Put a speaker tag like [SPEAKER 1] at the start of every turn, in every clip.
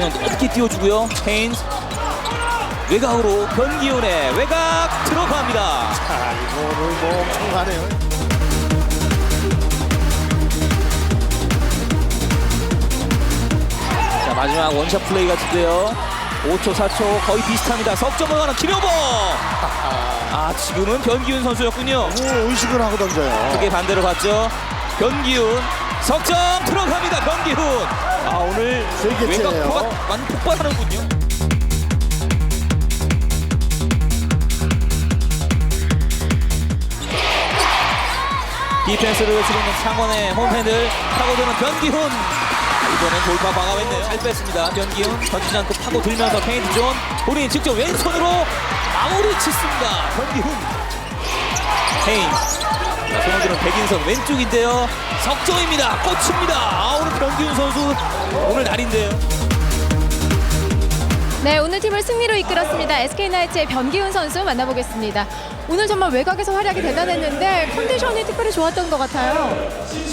[SPEAKER 1] 가볍게 띄워주고요. 헤인스 외곽으로 변기훈의 외곽 들어갑니다.
[SPEAKER 2] 아, 이거를 뭐 엄청 가네요.
[SPEAKER 1] 자 마지막 원샷 플레이 같은데요. 5초 4초 거의 비슷합니다. 석점으로 가는 김효범. 아 지금은 변기훈 선수였군요.
[SPEAKER 2] 뭐 의식을 하고 던져요.
[SPEAKER 1] 크게 반대로 봤죠. 변기훈 석점 들어갑니다. 변기훈. 아 오늘
[SPEAKER 2] 세 개째예요.
[SPEAKER 1] 외곽포가 많이 폭발하는군요. 디펜스를 외치고 있는 창원의 홈핸들 파고드는 변기훈. 이번엔 돌파 과감했네요. 잘 뺐습니다. 변기훈 던지지 않고 파고들면서 페인트 존 본인이 직접 왼손으로 마무리 짓습니다. 변기훈. 헤인 자, 손흥민은 백인선 왼쪽인데요 석점입니다 꽂힙니다 아 오늘 변기훈 선수 오늘 날인데요
[SPEAKER 3] 네, 오늘 팀을 승리로 이끌었습니다. SK나이츠의 변기훈 선수 만나보겠습니다. 오늘 정말 외곽에서 활약이 대단했는데 컨디션이 특별히 좋았던 것 같아요.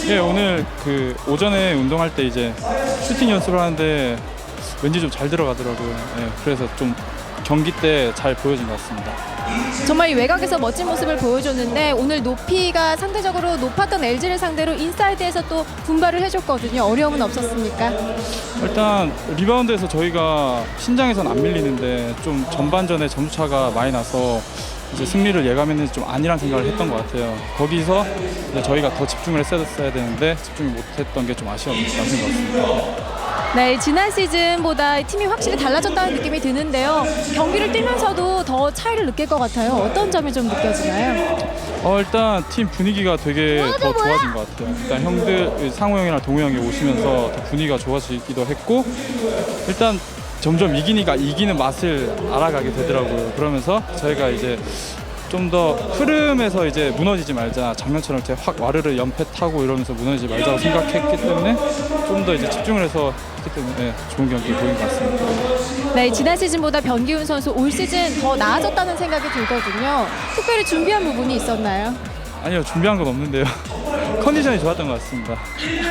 [SPEAKER 4] 예, 오늘 그 오전에 운동할 때 이제 슈팅 연습을 하는데 왠지 좀 잘 들어가더라고요. 예, 그래서 좀 경기 때 잘 보여진 것 같습니다.
[SPEAKER 3] 정말 이 외곽에서 멋진 모습을 보여줬는데 오늘 높이가 상대적으로 높았던 LG를 상대로 인사이드에서 또 분발을 해줬거든요. 어려움은 없었습니까?
[SPEAKER 4] 일단 리바운드에서 저희가 신장에선 안 밀리는데 좀 전반전에 점수차가 많이 나서 이제 승리를 예감했는지 좀 아니란 생각을 했던 것 같아요. 거기서 이제 저희가 더 집중을 했어야 되는데 집중을 못했던 게 좀 아쉬웠다는 생각 같습니다.
[SPEAKER 3] 네, 지난 시즌보다 팀이 확실히 달라졌다는 느낌이 드는데요. 경기를 뛰면서도 더 차이를 느낄 것 같아요. 어떤 점이 좀 느껴지나요?
[SPEAKER 4] 어 일단 팀 분위기가 되게 더 좋아진 것 같아요. 일단 형들 상호 형이랑 동호 형이 오시면서 더 분위기가 좋아지기도 했고 일단 점점 이기니까 이기는 맛을 알아가게 되더라고요. 그러면서 저희가 이제 좀 더 흐름에서 이제 무너지지 말자 작년처럼 이제 확 와르르 연패 타고 이러면서 무너지지 말자고 생각했기 때문에 좀 더 이제 집중을 해서 했기 때문에 네, 좋은 경기 보인 것 같습니다.
[SPEAKER 3] 네, 지난 시즌보다 변기훈 선수 올 시즌 더 나아졌다는 생각이 들거든요. 특별히 준비한 부분이 있었나요?
[SPEAKER 4] 아니요 준비한 건 없는데요. 컨디션이 좋았던 것 같습니다.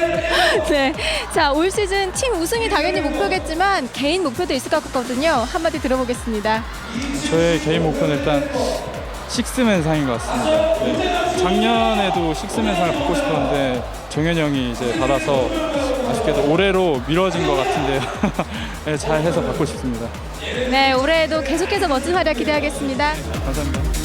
[SPEAKER 3] 네. 자, 올 시즌 팀 우승이 당연히 목표겠지만 개인 목표도 있을 것 같거든요. 한마디 들어보겠습니다.
[SPEAKER 4] 저의 개인 목표는 일단 식스맨 상인 것 같습니다. 네. 작년에도 식스맨 상을 받고 싶었는데 정현이 형이 이제 받아서 아쉽게도 올해로 미뤄진 것 같은데요. 네, 잘 해서 받고 싶습니다.
[SPEAKER 3] 네, 올해에도 계속해서 멋진 활약 기대하겠습니다.
[SPEAKER 4] 감사합니다.